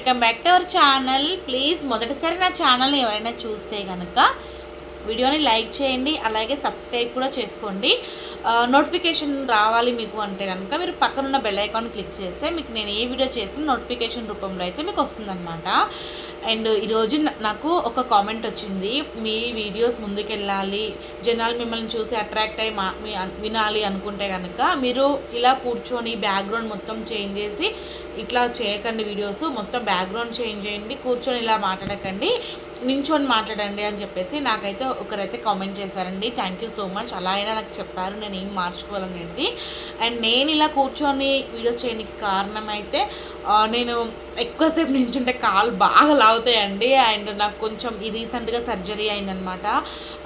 Welcome back to our channel. Please మొదటిసారి నా ఛానల్ని ఎవరైనా చూస్తే కనుక వీడియోని లైక్ చేయండి అలాగే సబ్స్క్రైబ్ కూడా చేసుకోండి. నోటిఫికేషన్ రావాలి మీకు అంటే కనుక మీరు పక్కనున్న బెల్ ఐకాన్ క్లిక్ చేస్తే మీకు నేను ఏ వీడియో చేస్తున్న నోటిఫికేషన్ రూపంలో అయితే మీకు వస్తుందన్నమాట. అండ్ ఈరోజు నాకు ఒక కామెంట్ వచ్చింది. మీ వీడియోస్ ముందుకెళ్ళాలి. జనాలు మిమ్మల్ని చూసి అట్రాక్ట్ అయ్యి మా వినాలి అనుకుంటే కనుక మీరు ఇలా కూర్చొని బ్యాక్గ్రౌండ్ మొత్తం చేంజ్ చేసి ఇట్లా చేయకండి వీడియోస్. మొత్తం బ్యాక్గ్రౌండ్ చేంజ్ చేయండి. కూర్చొని ఇలా మాట్లాడకండి. నించొని మాట్లాడండి అని చెప్పేసి నాకైతే ఒకరైతే కామెంట్ చేశారండి. థ్యాంక్ యూ సో మచ్ అలా అయినా నాకు చెప్పారు. నేను ఏం మార్చుకోవాలనేది అండ్ నేను ఇలా కూర్చొని వీడియోస్ చేయడానికి కారణం అయితే నేను ఎక్కువసేపు నించుంటే కాలు బాగా లాగుతాయండి అండ్ నాకు కొంచెం ఈ రీసెంట్గా సర్జరీ అయిందనమాట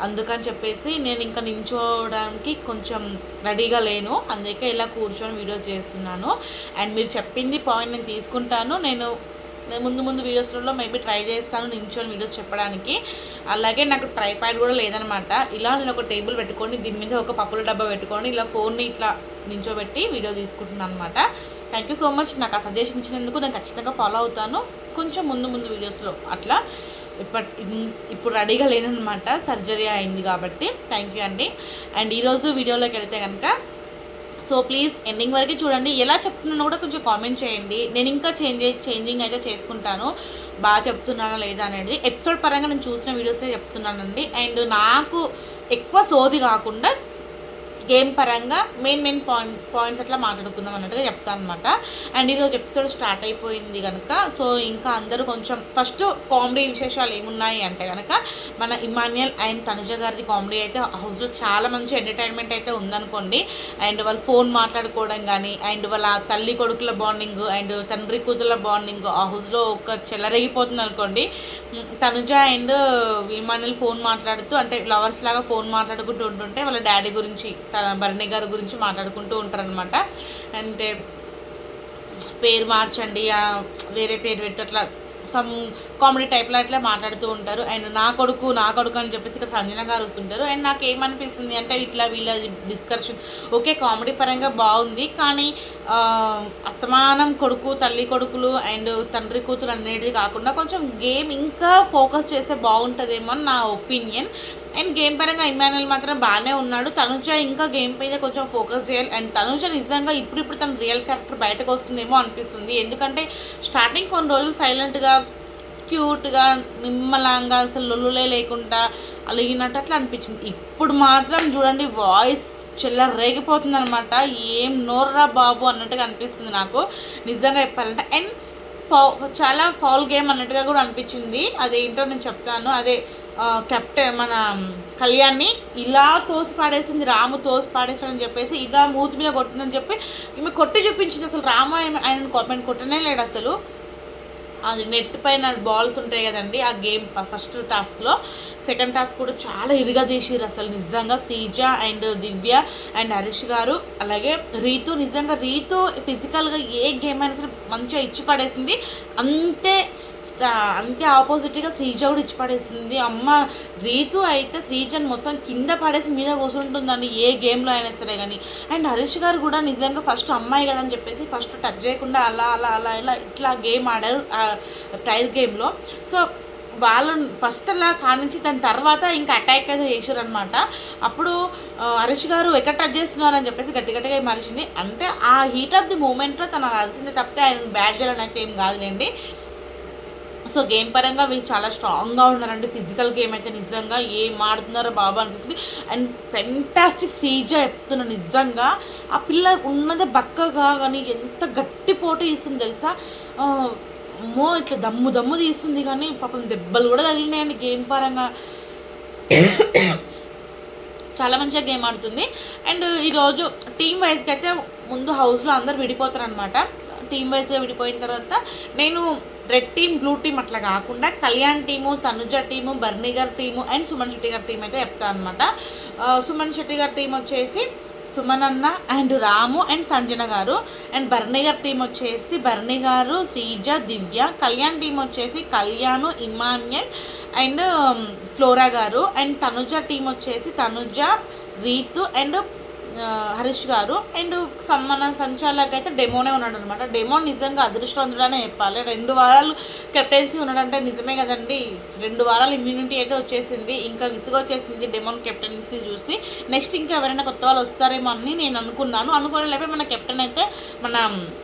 అందుకని చెప్పేసి నేను ఇంకా నించోవడానికి కొంచెం రెడీగా లేను. అందుకే ఇలా కూర్చొని వీడియోస్ చేస్తున్నాను. అండ్ మీరు చెప్పింది పాయింట్ నేను తీసుకుంటాను. నేను నేను ముందు ముందు వీడియోస్లలో మేబీ ట్రై చేస్తాను నించొని వీడియోస్ చెప్పడానికి. అలాగే నాకు ట్రైపాడ్ కూడా లేదనమాట. ఇలా నేను ఒక టేబుల్ పెట్టుకొని దీని మీద ఒక పప్పుల డబ్బా పెట్టుకొని ఇలా ఫోన్ని ఇట్లా నించోబెట్టి వీడియో తీసుకుంటున్నాను అనమాట. థ్యాంక్ యూ సో మచ్ నాకు ఆ సజెషన్ ఇచ్చినందుకు నేను ఖచ్చితంగా ఫాలో అవుతాను. కొంచెం ముందు ముందు వీడియోస్లో అట్లా. ఇప్పటి ఇప్పుడు రెడీగా లేనమాట సర్జరీ అయింది కాబట్టి. థ్యాంక్ యూ అండి. అండ్ ఈరోజు వీడియోలోకి వెళ్తే కనుక సో ప్లీజ్ ఎండింగ్ వరకు చూడండి. ఎలా చెప్తున్నానో కూడా కొంచెం కామెంట్ చేయండి. నేను ఇంకా చేంజ్ చేంజింగ్ అయితే చేసుకుంటాను. బాగా చెప్తున్నానా లేదా అనేది. ఎపిసోడ్ పరంగా నేను చూసిన వీడియోసే చెప్తున్నానండి. అండ్ నాకు ఎక్కువ సోది కాకుండా గేమ్ పరంగా మెయిన్ మెయిన్ పాయింట్ పాయింట్స్ అట్లా మాట్లాడుకుందాం అన్నట్టుగా చెప్తాను అనమాట అండ్ ఈరోజు ఎపిసోడ్ స్టార్ట్ అయిపోయింది కనుక సో ఇంకా అందరూ కొంచెం ఫస్ట్ కామెడీ విశేషాలు ఏమున్నాయి అంటే కనుక మన ఇమాన్యుయల్ అండ్ తనుజ గారిది కామెడీ అయితే హౌస్లో చాలా మంచి ఎంటర్టైన్మెంట్ అయితే ఉందనుకోండి. అండ్ వాళ్ళు ఫోన్ మాట్లాడుకోవడం కానీ అండ్ వాళ్ళ తల్లి కొడుకుల బాండింగ్ అండ్ తండ్రి కూతుల బాండింగ్ ఆ హౌస్లో ఒక చెలరేగిపోతుంది అనుకోండి. తనుజ అండ్ ఇమాన్యుల్ ఫోన్ మాట్లాడుతూ అంటే లవర్స్ లాగా ఫోన్ మాట్లాడుకుంటూ ఉంటుంటే వాళ్ళ డాడీ గురించి భరణి గారి గురించి మాట్లాడుకుంటూ ఉంటారనమాట అంటే పేరు మార్చండి వేరే పేరు పెట్టి అట్లా సమ్ కామెడీ టైప్లో అట్లా మాట్లాడుతూ ఉంటారు. అండ్ నా కొడుకు నా కొడుకు అని చెప్పేసి ఇక్కడ సంజన గారు వస్తుంటారు. అండ్ నాకు ఏమనిపిస్తుంది అంటే ఇట్లా వీళ్ళ డిస్కషన్ ఓకే కామెడీ పరంగా బాగుంది కానీ అస్తమానం కొడుకు తల్లి కొడుకులు అండ్ తండ్రి కూతురు అనేది కాకుండా కొంచెం గేమ్ ఇంకా ఫోకస్ చేస్తే బాగుంటుందేమో అని నా ఒపీనియన్. అండ్ గేమ్ పరంగా ఇమానుయల్ మాత్రం బాగానే ఉన్నాడు. తనుజ ఇంకా గేమ్ పైన కొంచెం ఫోకస్ చేయాలి. అండ్ తనుజ నిజంగా ఇప్పుడు ఇప్పుడు తన రియల్ క్యారెక్టర్ బయటకు వస్తుందేమో అనిపిస్తుంది. ఎందుకంటే స్టార్టింగ్ కొన్ని రోజులు సైలెంట్గా క్యూట్గా నిమ్మలంగా అసలు లొల్లులే లేకుండా అలిగినట్టు అట్లా అనిపించింది. ఇప్పుడు మాత్రం చూడండి వాయిస్ చెల్ల రేగిపోతుంది అనమాట ఏం నోర్రా బాబు అన్నట్టుగా అనిపిస్తుంది నాకు. నిజంగా చెప్పాలంటే అండ్ ఫౌ చాలా ఫౌల్ గేమ్ అన్నట్టుగా కూడా అనిపించింది. అదేంటో నేను చెప్తాను. అదే కెప్టెన్ మన కళ్యాణ్ని ఇలా తోసి పాడేసింది రాము తోసి పాడేసాడని చెప్పేసి ఇలా మూతి మీద కొట్టిందని చెప్పి ఈమె కొట్టి చూపించింది. అసలు రాము ఆయన ఆయన ఆయన కొట్టనే లేడు అసలు. అది నెట్ పైన బాల్స్ ఉంటాయి కదండి ఆ గేమ్ ఫస్ట్ టాస్క్లో సెకండ్ టాస్క్ కూడా చాలా ఇరుగా తీసిరు అసలు నిజంగా. శ్రీజ అండ్ దివ్య అండ్ హరీష్ గారు అలాగే రీతు నిజంగా రీతు ఫిజికల్గా ఏ గేమ్ అయినా సరే మంచిగా ఇచ్చి పడేసింది. అంతే అంతే ఆపోజిట్గా శ్రీజ కూడా ఇచ్చి పడేసింది. అమ్మ రీతు అయితే శ్రీజని మొత్తం కింద పడేసి మీద కూర్చుంటుందండి ఏ గేమ్లో అయినా సరే కానీ అండ్ హరీష్ గారు కూడా నిజంగా ఫస్ట్ అమ్మాయి కదా అని చెప్పేసి ఫస్ట్ టచ్ చేయకుండా అలా అలా అలా ఇలా ఇట్లా గేమ్ ఆడారు టైర్ గేమ్లో సో వాళ్ళు ఫస్ట్ అలా కానించి దాని తర్వాత ఇంకా అటాక్ అయితే చేశారు అనమాట అప్పుడు హరీష్ గారు ఎక్కడ టచ్ చేస్తున్నారని చెప్పేసి గట్టి గట్టిగా ఏం అంటే ఆ హీట్ ఆఫ్ ది మూమెంట్లో తను అరిసింది తప్పితే ఆయన బ్యాడ్ చేయాలని అయితే ఏం కాదులేండి. సో గేమ్ పరంగా వీళ్ళు చాలా స్ట్రాంగ్గా ఉన్నారండి. ఫిజికల్ గేమ్ అయితే నిజంగా ఏం ఆడుతున్నారో బాబు అనిపిస్తుంది. అండ్ ఫెంటాస్టిక్ శ్రీజ చెప్తున్నా నిజంగా. ఆ పిల్ల ఉన్నదే బక్కగా కానీ ఎంత గట్టి పోటీ ఇస్తుంది తెలుసా? అమ్మో ఇట్లా దమ్ము దమ్ము తీస్తుంది కానీ పాపం దెబ్బలు కూడా తగిలినాయండి గేమ్ పరంగా. చాలా మంచిగా గేమ్ ఆడుతుంది. అండ్ ఈరోజు టీం వైజ్కి అయితే ముందు హౌస్లో అందరు విడిపోతారు అనమాట టీం వైజ్గా విడిపోయిన తర్వాత నేను రెడ్ టీమ్ బ్లూ టీమ్ అట్లా కాకుండా కళ్యాణ్ టీము తనుజ టీము బర్నీ గారి టీము అండ్ సుమన్ శెట్టి గారి టీం అయితే చెప్తాను అనమాట సుమన్ శెట్టి గారి టీం వచ్చేసి సుమన్ అన్న అండ్ రాము అండ్ సంజన గారు. అండ్ బర్ణి గారి టీం వచ్చేసి బర్నీ గారు శ్రీజ దివ్య. కళ్యాణ్ టీం వచ్చేసి కళ్యాణ్ ఇమాన్యల్ అండ్ ఫ్లోరా గారు. అండ్ తనుజ టీం వచ్చేసి తనుజ రీతు అండ్ హరీష్ గారు. అండ్ మన సంచాలక్ అయితే డెమోనే ఉన్నాడు అనమాట డెమో నిజంగా అదృష్టవంతుడనే చెప్పాలి. రెండు వారాలు కెప్టెన్సీ ఉన్నాడంటే నిజమే కదండి. రెండు వారాలు ఇమ్యూనిటీ అయితే వచ్చేసింది. ఇంకా విసుగు వచ్చేసింది డెమోన్ కెప్టెన్సీ చూసి. నెక్స్ట్ ఇంకా ఎవరైనా కొత్త వాళ్ళు వస్తారేమో అని నేను అనుకున్నాను. అనుకోవడం మన కెప్టెన్ అయితే మన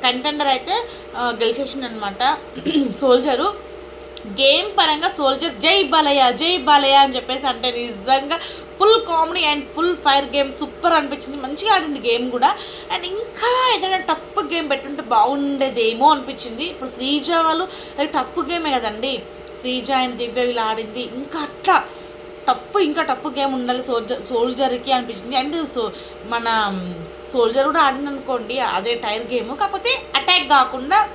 కంటెండర్ అయితే ఆ, అనమాట సోల్జరు గేమ్ పరంగా సోల్జర్ జై బాలయ్య జై బాలయ్య అని చెప్పేసి అంటే నిజంగా full comedy and full fire game super అనిపించింది. మంచిగా ఆడింది గేమ్ కూడా. అండ్ ఇంకా ఏదైనా టఫ్ గేమ్ పెట్టుంటే బాగుండేదేమో అనిపించింది. ఇప్పుడు శ్రీజ వాళ్ళు టఫ్ గేమే కదండి. శ్రీజ అండ్ దివ్య వీళ్ళు ఆడింది. ఇంకా అట్లా టఫ్ ఇంకా టఫ్ గేమ్ ఉండాలి సోల్జర్ సోల్జర్కి అనిపించింది. అండ్ సో మన సోల్జర్ కూడా ఆడింది అనుకోండి అదే టైర్ గేమ్ కాకపోతే అటాక్ కాకుండా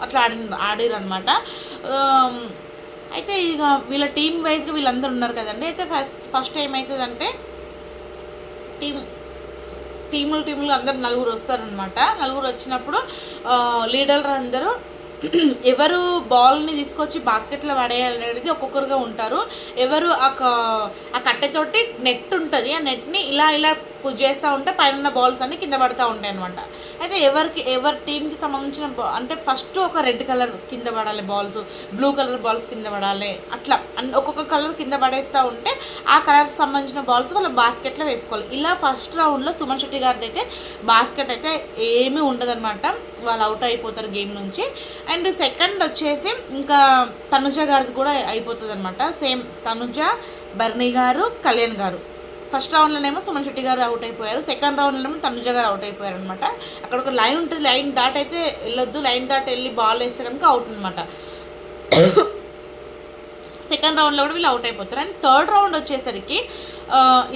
అట్లా ఆడి ఆడారు అనమాట అయితే ఇక వీళ్ళ టీం వైజ్గా వీళ్ళందరూ ఉన్నారు కదండి. అయితే ఫస్ట్ ఫస్ట్ ఏమవుతుందంటే టీం టీములు టీములు అందరు నలుగురు వస్తారనమాట నలుగురు వచ్చినప్పుడు లీడర్లు అందరూ ఎవరు బాల్ని తీసుకొచ్చి బాస్కెట్లో పడేయాలనేది ఒక్కొక్కరుగా ఉంటారు. ఎవరు ఆ క- ఆ కట్టెతోటి నెట్ ఉంటుంది. ఆ నెట్ని ఇలా ఇలా చేస్తూ ఉంటే పైన ఉన్న బాల్స్ అన్ని కింద పడుతూ ఉంటాయి అనమాట అయితే ఎవరికి ఎవరి టీంకి సంబంధించిన అంటే ఫస్ట్ ఒక రెడ్ కలర్ కింద పడాలి బాల్స్ బ్లూ కలర్ బాల్స్ కింద పడాలి. అట్లా ఒక్కొక్క కలర్ కింద పడేస్తూ ఉంటే ఆ కలర్కి సంబంధించిన బాల్స్ వాళ్ళ బాస్కెట్లో వేసుకోవాలి. ఇలా ఫస్ట్ రౌండ్లో సుమన్ శెట్టి గారిది అయితే బాస్కెట్ అయితే ఏమీ ఉండదన్నమాట. వాళ్ళు అవుట్ అయిపోతారు గేమ్ నుంచి. అండ్ సెకండ్ వచ్చేసి ఇంకా తనుజ గారిది కూడా అయిపోతుంది అనమాట సేమ్ తనుజ బర్నీ గారు కళ్యాణ్ గారు. ఫస్ట్ రౌండ్లోనేమో సుమన్ శెట్టి గారు అవుట్ అయిపోయారు. సెకండ్ రౌండ్లోనేమో తనుజ గారు అవుట్ అయిపోయారు అనమాట అక్కడ ఒక లైన్ ఉంటుంది. లైన్ దాట్ అయితే వెళ్ళొద్దు. లైన్ దాట్ వెళ్ళి బాల్ వేస్తే కనుక అవుట్ అనమాట సెకండ్ రౌండ్లో కూడా వీళ్ళు అవుట్ అయిపోతారు. అండ్ థర్డ్ రౌండ్ వచ్చేసరికి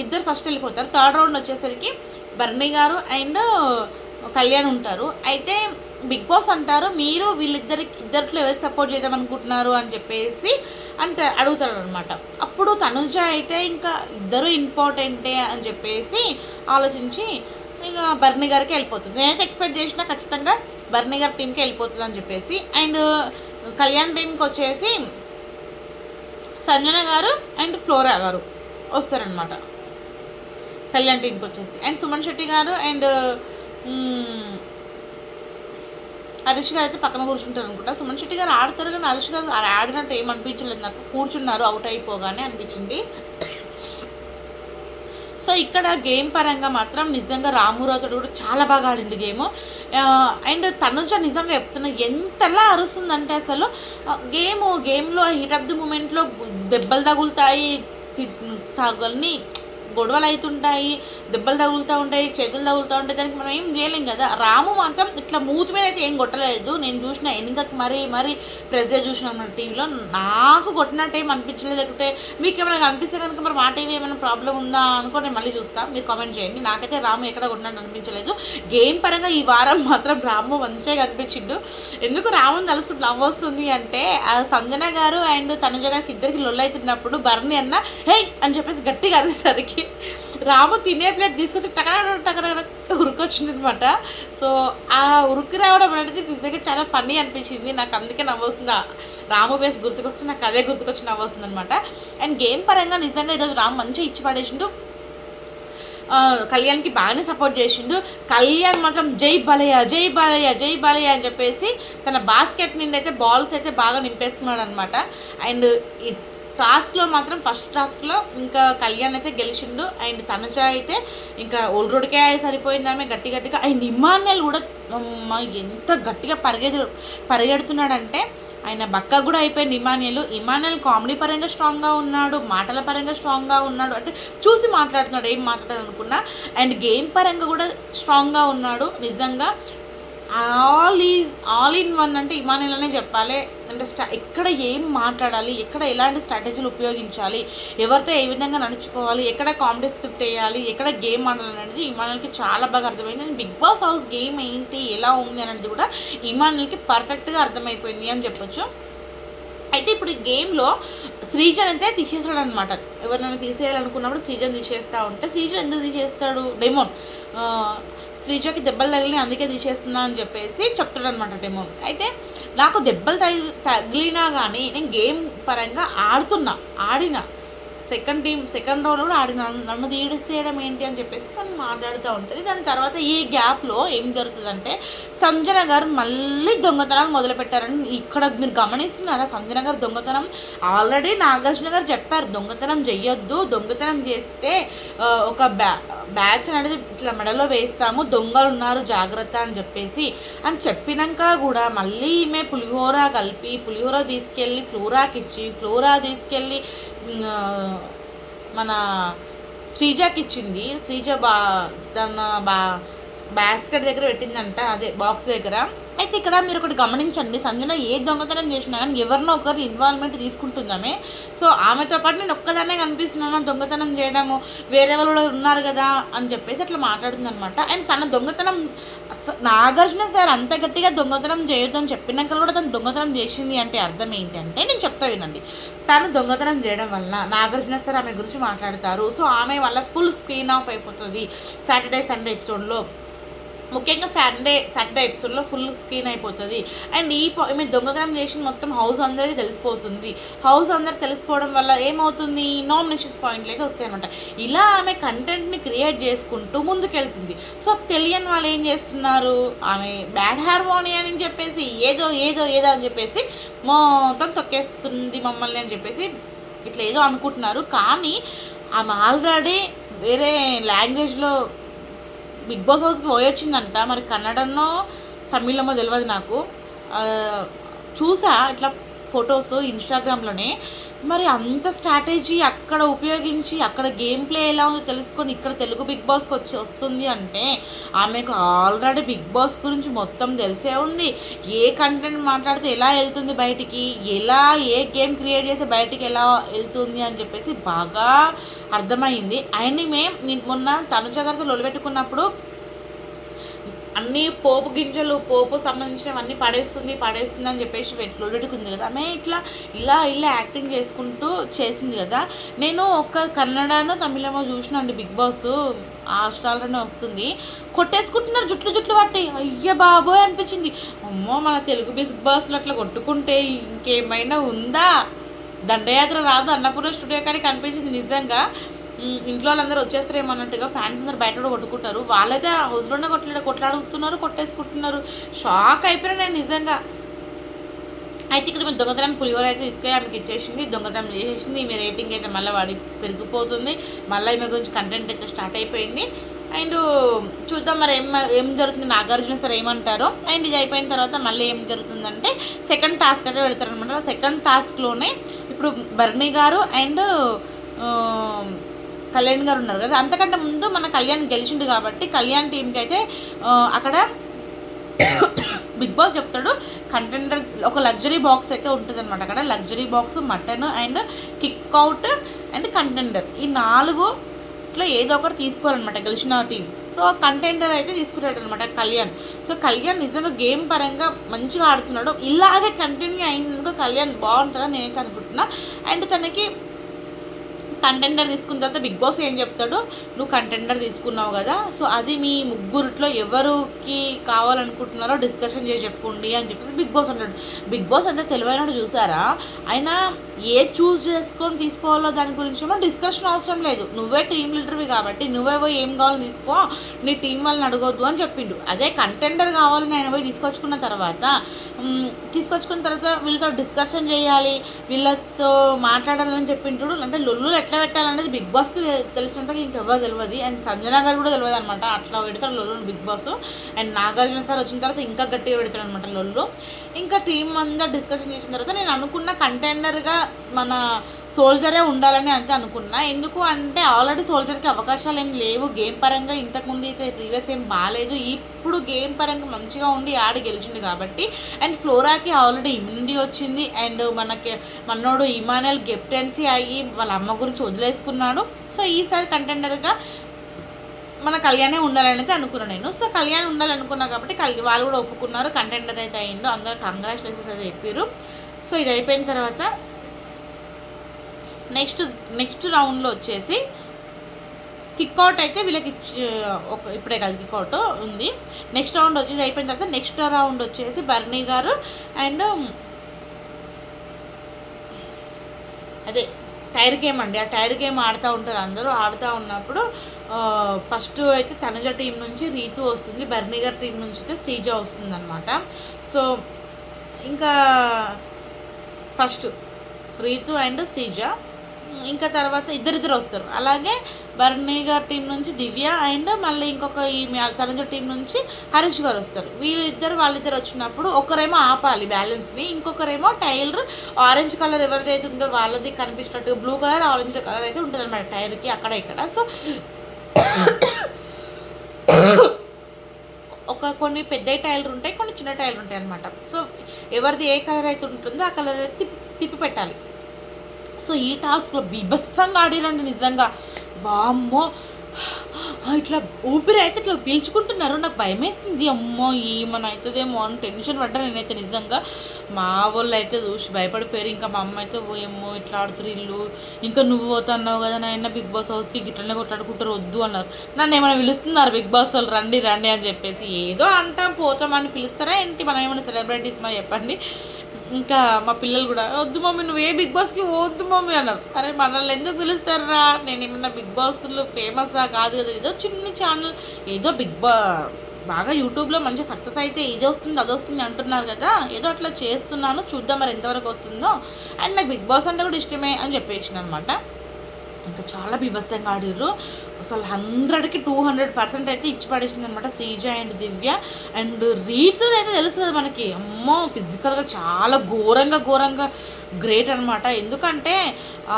ఇద్దరు ఫస్ట్ వెళ్ళిపోతారు. థర్డ్ రౌండ్ వచ్చేసరికి బర్నీ గారు అండ్ కళ్యాణ్ ఉంటారు. అయితే బిగ్ బాస్ అంటారు మీరు వీళ్ళిద్దరికి ఇద్దరిలో ఎవరికి సపోర్ట్ చేద్దాం అనుకుంటున్నారు? అని చెప్పేసి అంటే అడుగుతాడు అనమాట అప్పుడు తనుజ అయితే ఇంకా ఇద్దరు ఇంపార్టెంటే అని చెప్పేసి ఆలోచించి ఇక బర్ని గారికి వెళ్ళిపోతుంది. నేనైతే ఎక్స్పెక్ట్ చేసిన ఖచ్చితంగా బర్ని గారి టీంకి వెళ్ళిపోతుంది అని చెప్పేసి. అండ్ కళ్యాణ్ టీంకి వచ్చేసి సంజన గారు అండ్ ఫ్లోరా గారు వస్తారనమాట కళ్యాణ్ టీంకి వచ్చేసి. అండ్ సుమన్ శెట్టి గారు అండ్ హరీష్ గారు అయితే పక్కన కూర్చుంటారు అనుకుంటా. సుమన్ శెట్టి గారు ఆడతారు కానీ హరీష్ గారు ఆడినట్టు ఏమనిపించలేదు నాకు. కూర్చున్నారు అవుట్ అయిపోగానే అనిపించింది. సో ఇక్కడ గేమ్ పరంగా మాత్రం నిజంగా రామురావుతో కూడా చాలా బాగా ఆడింది గేమ్ అండ్ తనుజ నిజంగా చెప్తున్నా ఎంతలా అరుస్తుందంటే అసలు గేమ్ గేమ్లో హీట్ ఆఫ్ ది మూమెంట్లో దెబ్బలు తగులుతాయి తి- తగల్ని గొడవలు అవుతుంటాయి దెబ్బలు తగులుతూ ఉంటాయి చేతులు తగులుతూ ఉంటాయి దానికి మనం ఏం చేయలేం కదా. రాము మాత్రం ఇట్లా మూతి మీద అయితే ఏం కొట్టలేదు. నేను చూసిన ఎన్నికకి మరీ మరీ ప్రెజర్ చూసిన మన టీవీలో నాకు కొట్టినట్టు ఏం అనిపించలేదు. లేకుంటే మీకు ఏమైనా అనిపిస్తే కనుక మరి మా టీవీ ఏమైనా ప్రాబ్లం ఉందా అనుకో నేను మళ్ళీ చూస్తా. మీరు కామెంట్ చేయండి. నాకైతే రాము ఎక్కడ కొట్టినట్టు అనిపించలేదు. గేమ్ పరంగా ఈ వారం మాత్రం రాము మంచిగా కనిపించిండు. ఎందుకు రాముని తలుసుకుంటూ లవ్ వస్తుంది అంటే ఆ సంజన గారు అండ్ తనుజ గారికి ఇద్దరికి లొల్లైతున్నప్పుడు బర్ని అన్న హే! అని చెప్పేసి గట్టిగా అరిసేసరికి రాము తినే ప్లేట్ తీసుకొచ్చి టకర టకర ఉరికొచ్చిందనమాట సో ఆ ఉరికి రావడం అనేది నిజంగా చాలా ఫన్నీ అనిపించింది. నాకు అందుకే నవ్వొస్తుంది. రాము బేస్ గుర్తుకొస్తే నాకు అదే గుర్తుకొచ్చి నవ్వొస్తుంది అనమాట అండ్ గేమ్ పరంగా నిజంగా ఈరోజు రాము మంచిగా ఇచ్చి పడేసిండు. కళ్యాణ్కి బాగానే సపోర్ట్ చేసిండు. కళ్యాణ్ మాత్రం జై బాలయ్య జై బాలయ్య జై బాలయ్య అని చెప్పేసి తన బాస్కెట్ నుండి అయితే బాల్స్ అయితే బాగా నింపేసుకున్నాడు అనమాట అండ్ టాస్క్లో మాత్రం ఫస్ట్ టాస్క్లో ఇంకా కళ్యాణ్ అయితే గెలిచిండు. అండ్ తనుజ అయితే ఇంకా ఓల్డ్ రోడ్కే సరిపోయింది ఆమె గట్టి గట్టిగా. అండ్ ఇమాన్యుల్ కూడా ఎంత గట్టిగా పరిగెడు పరిగెడుతున్నాడంటే ఆయన బక్క కూడా అయిపోయింది ఇమానియల్ ఇమాన్యుల్ కామెడీ పరంగా స్ట్రాంగ్గా ఉన్నాడు మాటల పరంగా స్ట్రాంగ్గా ఉన్నాడు. అంటే చూసి మాట్లాడుతున్నాడు ఏం మాట్లాడాలనుకున్నా. అండ్ గేమ్ పరంగా కూడా స్ట్రాంగ్గా ఉన్నాడు. నిజంగా all is all in one అంటే ఇమానుయల్ చెప్పాలి. అంటే స్టా ఎక్కడ ఏం మాట్లాడాలి ఎక్కడ ఎలాంటి స్ట్రాటజీలు ఉపయోగించాలి ఎవరితో ఏ విధంగా నడుచుకోవాలి ఎక్కడ కామెడీ స్క్రిప్ట్ వేయాలి ఎక్కడ గేమ్ ఆడాలి అనేది ఇమానుయల్కి చాలా బాగా అర్థమైంది. And Bigg Boss house game ఏంటి ఎలా ఉంది అనేది కూడా ఇమానుయల్కి పర్ఫెక్ట్గా అర్థమైపోయింది అని చెప్పొచ్చు. అయితే ఇప్పుడు ఈ గేమ్లో శ్రీజన్ అయితే తీసేస్తాడు అనమాట ఎవరినైనా తీసేయాలనుకున్నప్పుడు శ్రీజన్ తీసేస్తా ఉంటే శ్రీజన్ ఎందుకు తీసేస్తాడు? డెమోన్. శ్రీజకి దెబ్బలు తగిలి అందుకే తీసేస్తున్నా అని చెప్పేసి చెప్తాడు అనమాట డెమో. అయితే నాకు దెబ్బలు తగి తగిలినా కానీ నేను గేమ్ పరంగా ఆడుతున్నా ఆడినా. సెకండ్ టీం సెకండ్ రోల్ కూడా ఆడి నన్ను తీసేయడం ఏంటి అని చెప్పేసి తను మాట్లాడుతూ ఉంటుంది. దాని తర్వాత ఈ గ్యాప్లో ఏం జరుగుతుందంటే సంజన గారు మళ్ళీ దొంగతనాలు మొదలుపెట్టారని ఇక్కడ మీరు గమనిస్తున్నారా? సంజన గారు దొంగతనం ఆల్రెడీ నాగార్జున గారు చెప్పారు దొంగతనం చెయ్యొద్దు దొంగతనం చేస్తే ఒక బ్యా బ్యాచ్ అనేది ఇట్లా మెడలో వేస్తాము దొంగలు ఉన్నారు జాగ్రత్త అని చెప్పేసి అని చెప్పినాక కూడా మళ్ళీ ఈమె పులిహోర కలిపి పులిహోర తీసుకెళ్ళి ఫ్లోరాకి ఇచ్చి ఫ్లోరా తీసుకెళ్ళి మన శ్రీజాకి ఇచ్చింది శ్రీజ బా తన బా బాస్కెట్ దగ్గర పెట్టిందంట అదే బాక్స్ దగ్గర. అయితే ఇక్కడ మీరు ఒకటి గమనించండి సంజన ఏ దొంగతనం చేసినా కానీ ఎవరినో ఒకరు ఇన్వాల్వ్మెంట్ తీసుకుంటుందామే. సో ఆమెతో పాటు నేను ఒక్కదానే కనిపిస్తున్నాను దొంగతనం చేయడము వేరే వాళ్ళు ఉన్నారు కదా అని చెప్పేసి అట్లా మాట్లాడుతుంది అనమాట అండ్ తన దొంగతనం నాగార్జున సార్ అంత గట్టిగా దొంగతనం చేయొద్దని చెప్పినాక కూడా తను దొంగతనం చేసింది అంటే అర్థం ఏంటంటే నేను చెప్తా వినండి. తను దొంగతనం చేయడం వల్ల నాగార్జున సార్ ఆమె గురించి మాట్లాడతారు. సో ఆమె వల్ల ఫుల్ స్క్రీన్ ఆఫ్ అయిపోతుంది. సాటర్డే సండే ఎపిసోడ్లో ముఖ్యంగా సాటర్డే సాటర్డే ఎపిసోడ్లో ఫుల్ స్క్రీన్ అయిపోతుంది. అండ్ ఈ పా- దొంగతనం చేసిన మొత్తం హౌస్ అందరికీ తెలిసిపోతుంది. హౌస్ అందరు తెలిసిపోవడం వల్ల ఏమవుతుంది? నామినేషన్స్ పాయింట్లకి వస్తాయి అనమాట ఇలా ఆమె కంటెంట్ని క్రియేట్ చేసుకుంటూ ముందుకెళ్తుంది. సో తెలియని వాళ్ళు ఏం చేస్తున్నారు? ఆమె బ్యాడ్ హార్మోని అని చెప్పేసి ఏదో ఏదో ఏదో అని చెప్పేసి మొత్తం తొక్కేస్తుంది మమ్మల్ని అని చెప్పేసి ఇట్లా ఏదో అనుకుంటున్నారు. కానీ ఆమె ఆల్రెడీ వేరే లాంగ్వేజ్లో బిగ్ బాస్ హౌస్కి పోయొచ్చిందంట. మరి కన్నడనో తమిళమో తెలియదు నాకు. చూసా ఇట్లా ఫొటోస్ ఇన్స్టాగ్రామ్లోనే. మరి అంత స్ట్రాటజీ అక్కడ ఉపయోగించి అక్కడ గేమ్ ప్లే ఎలా ఉందో తెలుసుకొని ఇక్కడ తెలుగు బిగ్ బాస్కి వచ్చి వస్తుంది అంటే ఆమెకు ఆల్రెడీ బిగ్ బాస్ గురించి మొత్తం తెలిసే ఉంది. ఏ కంటెంట్ మాట్లాడితే ఎలా వెళ్తుంది బయటికి? ఎలా ఏ గేమ్ క్రియేట్ చేస్తే బయటికి ఎలా వెళ్తుంది అని చెప్పేసి బాగా అర్థమైంది. ఆయన్ని మేము నేను మొన్న తనుజ గారితో లొలిపెట్టుకున్నప్పుడు అన్ని పోపు గింజలు పోపు సంబంధించినవన్నీ పడేస్తుంది పడేస్తుంది అని చెప్పేసి లొలిపెట్టుకుంది కదా. ఆమె ఇట్లా ఇలా ఇలా యాక్టింగ్ చేసుకుంటూ చేసింది కదా. నేను ఒక కన్నడను తమిళమో చూసినండి బిగ్ బాస్ హాస్టల్లోనే వస్తుంది. కొట్టేసుకుంటున్నారు జుట్లు జుట్లు పట్టి. అయ్య బాబోయ్ అనిపించింది. అమ్మో మన తెలుగు బిగ్ బాస్లో అట్లా కొట్టుకుంటే ఇంకేమైనా ఉందా? దండయాత్ర రాదు అన్నపూర్ణ స్టూడియో కాడికి అనిపించింది నిజంగా. ఇంట్లో వాళ్ళందరూ వచ్చేస్తారేమో అన్నట్టుగా ఫ్యాన్స్ అందరు బయట కూడా కొట్టుకుంటారు. వాళ్ళైతే ఆ హౌస్లోనే కొట్లాడ కొట్లాడుతున్నారు కొట్టేసుకుంటున్నారు. షాక్ అయిపోయినా నేను నిజంగా. అయితే ఇక్కడ మేము దొంగతనం పులిహోర అయితే తీసుకొని ఆమెకి ఇచ్చేసింది. దొంగతనం చేసేసింది. ఈమె రేటింగ్ అయితే మళ్ళీ వాడి పెరిగిపోతుంది. మళ్ళీ ఈమె గురించి కంటెంట్ అయితే స్టార్ట్ అయిపోయింది. అండ్ చూద్దాం మరి ఏం ఏం జరుగుతుంది. నాగార్జున సార్ ఏమంటారో. అండ్ ఇది అయిపోయిన తర్వాత మళ్ళీ ఏం జరుగుతుందంటే సెకండ్ టాస్క్ అయితే పెడతారనమాట సెకండ్ టాస్క్లోనే ఇప్పుడు బర్ణి గారు అండ్ కళ్యాణ్ గారు ఉన్నారు కదా. అంతకంటే ముందు మన కళ్యాణ్ గెలిచిండు కాబట్టి కళ్యాణ్ టీంకి అయితే అక్కడ బిగ్ బాస్ చెప్తాడు. కంటెండర్ ఒక లగ్జరీ బాక్స్ అయితే ఉంటుంది అనమాట అక్కడ luxury box mutton and kick out and contender ఈ నాలుగు ఇట్లా ఏదో ఒకటి తీసుకోవాలన్నమాట గెలిచిన టీం సో కంటెండర్ అయితే తీసుకుంటాడు అనమాట కళ్యాణ్. సో కళ్యాణ్ నిజంగా గేమ్ పరంగా మంచిగా ఆడుతున్నాడు. ఇలాగే కంటిన్యూ అయినందుకు కళ్యాణ్ బాగుంటుందని నేనైతే అనుకుంటున్నా. అండ్ తనకి కంటెండర్ తీసుకున్న తర్వాత బిగ్ బాస్ ఏం చెప్తాడు? నువ్వు కంటెండర్ తీసుకున్నావు కదా సో అది మీ ముగ్గురిట్లో ఎవరికి కావాలనుకుంటున్నారో డిస్కషన్ చేసి చెప్పుకోండి అని చెప్పేసి బిగ్ బాస్ అంటాడు. బిగ్ బాస్ అంతా తెలివైనడు చూసారా? ఆయన ఏ చూస్ చేసుకొని తీసుకోవాలో దాని గురించి డిస్కషన్ అవసరం లేదు. నువ్వే టీం లీడర్వి కాబట్టి నువ్వే పోయి ఏం కావాలో తీసుకో నీ టీం వాళ్ళని అడగొద్దు అని చెప్పిండు. అదే కంటెండర్ కావాలని ఆయన పోయి తీసుకొచ్చుకున్న తర్వాత తీసుకొచ్చుకున్న తర్వాత వీళ్ళతో డిస్కషన్ చేయాలి వీళ్ళతో మాట్లాడాలని చెప్పింటుడు అంటే లొల్లు ఎట్లా పెట్టాలనేది బిగ్ బాస్కి తెలిసినంత ఇంకెవ్వరు తెలియదు అండ్ సంజన గారు కూడా తెలియదు అనమాట అట్లా పెడతాడు లొల్లు Bigg Boss. And Nagarjuna sir వచ్చిన తర్వాత ఇంకా గట్టిగా పెడతాడు అనమాట లొల్లు. ఇంకా టీం అంతా డిస్కషన్ చేసిన తర్వాత నేను అనుకున్న కంటెండర్గా మన సోల్జరే ఉండాలని అంటే అనుకున్నా. ఎందుకు అంటే ఆల్రెడీ సోల్జర్కి అవకాశాలు ఏం లేవు. గేమ్ పరంగా ఇంతకుముందు అయితే ప్రీవియస్ ఏం బాగాలేదు ఇప్పుడు గేమ్ పరంగా మంచిగా ఉండి ఆడి గెలిచిండు కాబట్టి. అండ్ ఫ్లోరాకి ఆల్రెడీ ఇమ్యూనిటీ వచ్చింది. అండ్ మనకి మనోడు ఇమానుయల్ కెప్టెన్సీ అయ్యి వాళ్ళ అమ్మ గురించి వదిలేసుకున్నాడు. సో ఈసారి కంటెండర్గా మన కళ్యాణే ఉండాలని అయితే అనుకున్నాను నేను. సో కళ్యాణ్ ఉండాలనుకున్నా కాబట్టి కల్ వాళ్ళు కూడా ఒప్పుకున్నారు. కంటెండర్ అయితే అయిందో అందరు కంగ్రాచులేషన్స్ అయితే చెప్పారు సో ఇది అయిపోయిన తర్వాత నెక్స్ట్ నెక్స్ట్ రౌండ్లో వచ్చేసి కిక్అవుట్ అయితే వీళ్ళకి ఒక ఇప్పుడే కాదు కిక్అవుట్ ఉంది. నెక్స్ట్ రౌండ్ వచ్చేసి అయిపోయిన తర్వాత నెక్స్ట్ రౌండ్ వచ్చేసి బర్నీ గారు అండ్ అదే టైర్ గేమ్ అండి. ఆ టైర్ గేమ్ ఆడుతూ ఉంటారు అందరూ. ఆడుతూ ఉన్నప్పుడు ఫస్ట్ అయితే తనుజ టీం నుంచి రీతు వస్తుంది. బర్నీగర్ టీం నుంచి అయితే శ్రీజ వస్తుంది అనమాట సో ఇంకా ఫస్ట్ రీతు అండ్ శ్రీజ. ఇంకా తర్వాత ఇద్దరిద్దరు వస్తారు. అలాగే బర్నీ గారి టీం నుంచి దివ్య అండ్ మళ్ళీ ఇంకొక ఈ తనుజ టీం నుంచి హరీష్ గారు వస్తారు. వీళ్ళిద్దరు వాళ్ళిద్దరు వచ్చినప్పుడు ఒకరేమో ఆపాలి బ్యాలెన్స్ని ఇంకొకరేమో టైలర్ ఆరెంజ్ కలర్ ఎవరిదైతే ఉందో వాళ్ళది కనిపించినట్టు బ్లూ కలర్ ఆరెంజ్ కలర్ అయితే ఉంటుంది అనమాట టైర్కి అక్కడ ఇక్కడ. సో ఒక కొన్ని పెద్ద టైర్లు ఉంటాయి కొన్ని చిన్న టైర్లు ఉంటాయి అనమాట సో ఎవరిది ఏ కలర్ అయితే ఉంటుందో ఆ కలర్ అయితే తిప్పి తిప్పి పెట్టాలి. సో ఈ టాస్క్లో బీభత్సంగా ఆడిరండి నిజంగా. బామ్మో ఇట్లా ఊపిరి అయితే ఇట్లా పీల్చుకుంటున్నారు నాకు భయం వేసింది అమ్మో ఏమని అవుతుందేమో అని టెన్షన్ పడ్డా నేనైతే నిజంగా. మా వాళ్ళు అయితే చూసి భయపడిపోయారు. ఇంకా మా అమ్మ అయితే పోయేమో ఇట్లా ఆడుతురు ఇల్లు. ఇంకా నువ్వు పోతున్నావు కదా నాయన బిగ్ బాస్ హౌస్కి గిట్లనే కొట్లాడుకుంటారు వద్దు అన్నారు. నన్ను ఏమైనా పిలుస్తున్నారు బిగ్ బాస్ వాళ్ళు? రండి రండి అని చెప్పేసి ఏదో అంటాం పోతామని పిలుస్తారా ఏంటి? మనం ఏమైనా సెలబ్రిటీస్ మా చెప్పండి. ఇంకా మా పిల్లలు కూడా వద్దు మమ్మీ నువ్వు ఏ బిగ్ బాస్కి వద్దు మమ్మీ అన్నారు. అరే మనల్ని ఎందుకు పిలుస్తారా? నేను ఏమన్నా బిగ్ బాస్లో ఫేమసా? కాదు కదా ఏదో చిన్న ఛానల్ ఏదో బిగ్ బా బాగా యూట్యూబ్లో మంచి సక్సెస్ అయితే ఇది వస్తుంది అది వస్తుంది అంటున్నారు కదా ఏదో అట్లా చేస్తున్నాను చూద్దాం మరి ఎంతవరకు వస్తుందో. అండ్ నాకు బిగ్ బాస్ అంటే కూడా ఇష్టమే అని చెప్పేసిన అనమాట ఇంకా చాలా బీభత్సంగా ఆడిర్రు. అసలు హండ్రెడ్కి టూ హండ్రెడ్ పర్సెంట్ అయితే ఇచ్చి పడేసింది అనమాట శ్రీజ అండ్ దివ్య. అండ్ రీతు అయితే తెలుసు కదా మనకి. అమ్మో ఫిజికల్గా చాలా ఘోరంగా ఘోరంగా గ్రేట్ అనమాట ఎందుకంటే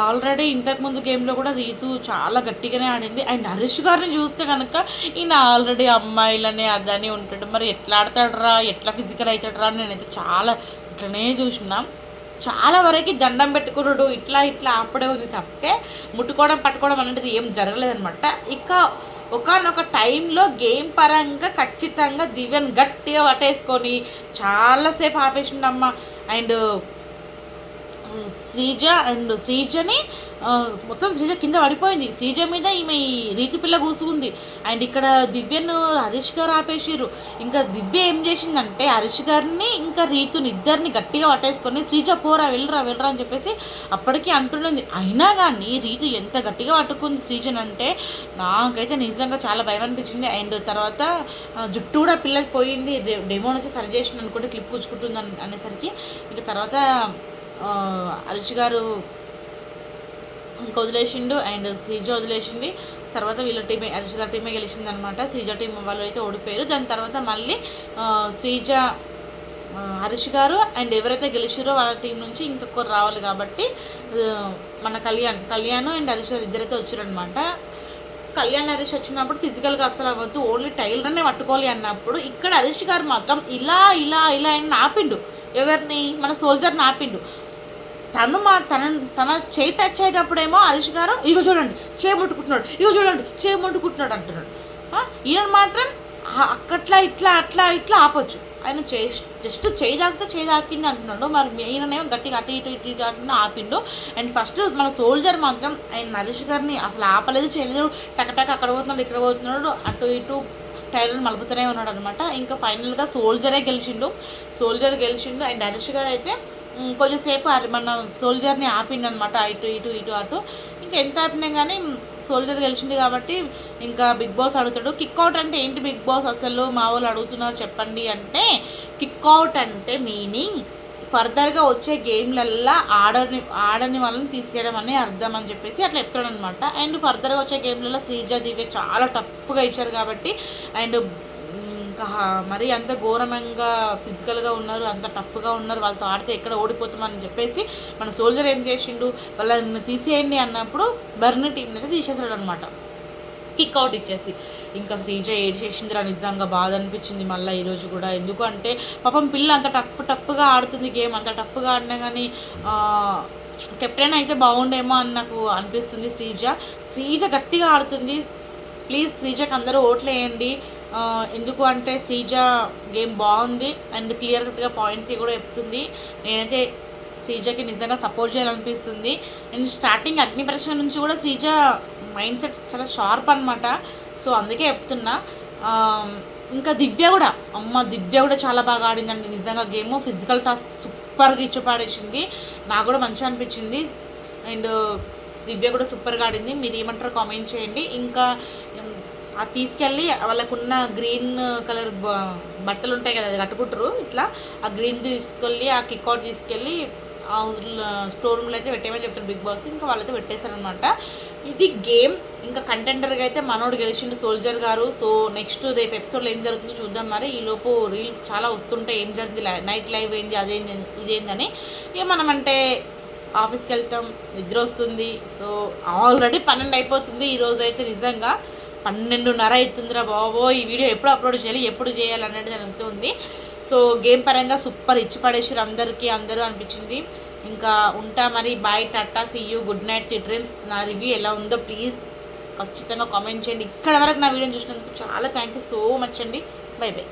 ఆల్రెడీ ఇంతకుముందు గేమ్లో కూడా రీతు చాలా గట్టిగానే ఆడింది. అండ్ హరీష్ గారిని చూస్తే కనుక ఈయన ఆల్రెడీ అమ్మాయిలనే అదని ఉంటాడు. మరి ఎట్లా ఆడతాడరా ఎట్లా ఫిజికల్ అవుతాడరా అని నేనైతే చాలా ఇట్లనే చూసినా. చాలా వరకు దండం పెట్టుకున్నాడు ఇట్లా ఇట్లా అప్పుడే ఉంది తప్పితే ముట్టుకోవడం పట్టుకోవడం అనేది ఏం జరగలేదనమాట ఇక ఒకనొక టైంలో గేమ్ పరంగా ఖచ్చితంగా దివ్యను గట్టిగా పట్టేసుకొని చాలాసేపు ఆపేసిండమ్మ అండ్ శ్రీజ అండ్ శ్రీజని మొత్తం శ్రీజ కింద పడిపోయింది. శ్రీజ మీద ఈమె ఈ రీతి పిల్ల కూసుకుంది. అండ్ ఇక్కడ దివ్యను హరీష్ గారు ఆపేసిర్రు. ఇంకా దివ్య ఏం చేసిందంటే హరీష్ గారిని ఇంకా రీతుని ఇద్దరిని గట్టిగా పట్టేసుకొని శ్రీజ పోరా వెళ్ళరా వెళ్ళరా అని చెప్పేసి అప్పటికీ అంటున్నది అయినా కానీ రీతు ఎంత గట్టిగా పట్టుకుంది శ్రీజన్ అంటే నాకైతే నిజంగా చాలా భయం అనిపించింది. అండ్ తర్వాత జుట్టు కూడా పిల్లకి పోయింది. డెమోన్ వచ్చి సరి చేసిన అనుకుంటే క్లిప్ కూర్చుకుంటుంది అనేసరికి ఇంకా తర్వాత హరీష్ గారు ఇంకా వదిలేసిండు అండ్ శ్రీజ వదిలేసింది. తర్వాత వీళ్ళ టీమే హరీష్ గారి టీమే గెలిచింది అనమాట శ్రీజ టీం వాళ్ళు అయితే ఓడిపోయారు. దాని తర్వాత మళ్ళీ శ్రీజ హరీష్ గారు అండ్ ఎవరైతే గెలిచారో వాళ్ళ టీం నుంచి ఇంకొకరు రావాలి కాబట్టి మన కళ్యాణ్ కళ్యాణ్ అండ్ హరీష్ గారు ఇద్దరైతే వచ్చారనమాట కళ్యాణ్ హరీష్ వచ్చినప్పుడు ఫిజికల్గా అసలు అవ్వద్దు. ఓన్లీ టైలర్నే పట్టుకోవాలి అన్నప్పుడు ఇక్కడ హరీష్ గారు మాత్రం ఇలా ఇలా ఇలా అని ఆపిండు ఎవరిని? మన సోల్జర్ని ఆపిండు తను మా తన తన చేయి టచ్ అయ్యేటప్పుడేమో హరీష్ గారు ఇగో చూడండి చేయముట్టుకుంటున్నాడు ఇగో చూడండి చేయముట్టుకుంటున్నాడు అంటున్నాడు. ఈయన మాత్రం అక్కట్లా ఇట్లా అట్లా ఇట్లా ఆపొచ్చు. ఆయన చే జస్ట్ చేయి తాకితే చేయి తాకింది అంటున్నాడు. మరి ఈయననేమో గట్టిగా అటు ఇటు ఇటు ఇటు అంటున్నా ఆపిండు. అండ్ ఫస్ట్ మన సోల్జర్ మాత్రం ఆయన నరేష్ గారిని అసలు ఆపలేదు చేయలేదు. టకటక అక్కడ పోతున్నాడు ఇక్కడ పోతున్నాడు అటు ఇటు టైలర్ మలుపుతూనే ఉన్నాడు అనమాట ఇంకా ఫైనల్గా సోల్జరే గెలిచిండు. సోల్జర్ గెలిచిండు. అండ్ నరేష్ గారు అయితే కొంచెంసేపు మన సోల్జర్ని ఆపిండనమాట ఇటు ఇటు ఇటు అటు. ఇంకా ఎంత ఆపినా కానీ సోల్జర్ గెలిచింది కాబట్టి ఇంకా బిగ్ బాస్ అడుగుతాడు. కిక్అవుట్ అంటే ఏంటి బిగ్ బాస్ అసలు? మా వాళ్ళు అడుగుతున్నారు చెప్పండి అంటే కిక్అవుట్ అంటే మీనింగ్ ఫర్దర్గా వచ్చే గేమ్లల్లా ఆడని ఆడని వాళ్ళని తీసేయడం అనే అర్థం అని చెప్పేసి అట్లా చెప్తాడనమాట. అండ్ ఫర్దర్గా వచ్చే గేమ్లలో శ్రీజ దివ్య చాలా టఫ్గా ఇచ్చారు కాబట్టి అండ్ మరి మరీ అంత ఘోరమంగా ఫిజికల్గా ఉన్నారు అంత టఫ్గా ఉన్నారు వాళ్ళతో ఆడితే ఎక్కడ ఓడిపోతామని చెప్పేసి మన సోల్జర్ ఏం చేసిండు? వాళ్ళని తీసేయండి అన్నప్పుడు బర్న్ టీంని అయితే తీసేసాడు అనమాట కిక్ అవుట్ ఇచ్చేసి. ఇంకా శ్రీజ ఏడ్ చేసిందిరా నిజంగా బాధ అనిపించింది మళ్ళీ ఈరోజు కూడా. ఎందుకు అంటే పాపం పిల్ల అంత టఫ్ టఫ్గా ఆడుతుంది గేమ్ అంత టఫ్గా ఆడినా కానీ కెప్టెన్ అయితే బాగుండేమో అని నాకు అనిపిస్తుంది శ్రీజ. శ్రీజ గట్టిగా ఆడుతుంది. ప్లీజ్ శ్రీజకి అందరూ ఓట్లేయండి ఎందుకు అంటే శ్రీజ గేమ్ బాగుంది అండ్ క్లియర్ కట్గా పాయింట్స్ కూడా చెప్తుంది. నేనైతే శ్రీజకి నిజంగా సపోర్ట్ చేయాలనిపిస్తుంది. అండ్ స్టార్టింగ్ అగ్ని పరీక్ష నుంచి కూడా శ్రీజ మైండ్ సెట్ చాలా షార్ప్ అనమాట సో అందుకే చెప్తున్నా. ఇంకా దివ్య కూడా. అమ్మ దివ్య కూడా చాలా బాగా ఆడిందండి. నిజంగా గేమ్ ఫిజికల్ టాస్క్ సూపర్గా ఇచ్చి పాడేసింది. నాకు కూడా మంచిగా అనిపించింది. అండ్ దివ్య కూడా సూపర్గా ఆడింది. మీరు ఏమంటారు కామెంట్ చేయండి. ఇంకా అది తీసుకెళ్ళి వాళ్ళకున్న గ్రీన్ కలర్ బట్టలు ఉంటాయి కదా అది కట్టుకుంటారు. ఇట్లా ఆ గ్రీన్ తీసుకెళ్ళి ఆ కిక్అవుట్ తీసుకెళ్ళి హౌస్ స్టోర్ రూమ్లో అయితే పెట్టేయమని చెప్తారు బిగ్ బాస్. ఇంకా వాళ్ళైతే పెట్టేశారనమాట ఇది గేమ్. ఇంకా కంటెండర్గా అయితే మనోడు గెలిచిండు సోల్జర్ గారు. సో నెక్స్ట్ రేపు ఎపిసోడ్లో ఏం జరుగుతుందో చూద్దాం మరి. ఈలోపు రీల్స్ చాలా వస్తుంటాయి. ఏం జరిగింది? నైట్ లైవ్ ఏంది? అదేంది ఇదేందని. ఇక మనం అంటే ఆఫీస్కి వెళ్తాం. నిద్ర వస్తుంది. సో ఆల్రెడీ పన్నెండు అయిపోతుంది ఈరోజు అయితే నిజంగా. పన్నెండున్నర అవుతుందిరా బాబో ఈ వీడియో ఎప్పుడు అప్లోడ్ చేయాలి ఎప్పుడు చేయాలి అన్నట్టు జరుగుతుంది సో గేమ్ పరంగా సూపర్ ఇచ్చి పడేసారు అందరికీ అందరూ అనిపించింది. ఇంకా ఉంటా మరి bye Tata see you good night sweet dreams నా రివ్యూ ఎలా ఉందో ప్లీజ్ ఖచ్చితంగా కామెంట్ చేయండి. ఇక్కడ వరకు నా వీడియోని చూసినందుకు చాలా థ్యాంక్ యూ సో మచ్ అండి. Bye bye